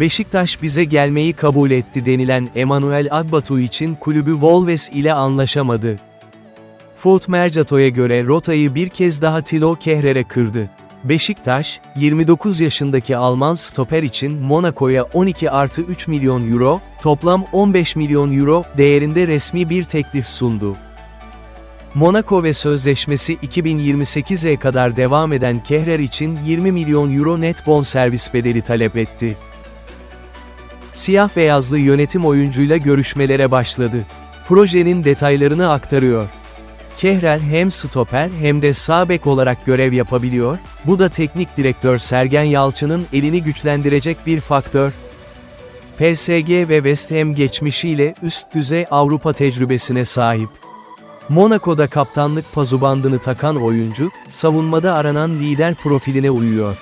Beşiktaş bize gelmeyi kabul etti denilen Emanuel Agbatu için kulübü Wolves ile anlaşamadı. Foot Mercato'ya göre rotayı bir kez daha Tilo Kehrer'e kırdı. Beşiktaş, 29 yaşındaki Alman stoper için Monaco'ya 12 artı 3 milyon euro, toplam 15 milyon euro değerinde resmi bir teklif sundu. Monaco ve sözleşmesi 2028'e kadar devam eden Kehrer için 20 milyon euro net bonservis bedeli talep etti. Siyah beyazlı yönetim oyuncuyla görüşmelere başladı. Projenin detaylarını aktarıyor. Kehrer hem stoper hem de sağ bek olarak görev yapabiliyor, bu da teknik direktör Sergen Yalçın'ın elini güçlendirecek bir faktör. PSG ve West Ham geçmişiyle üst düzey Avrupa tecrübesine sahip. Monaco'da kaptanlık pazubandını takan oyuncu, savunmada aranan lider profiline uyuyor.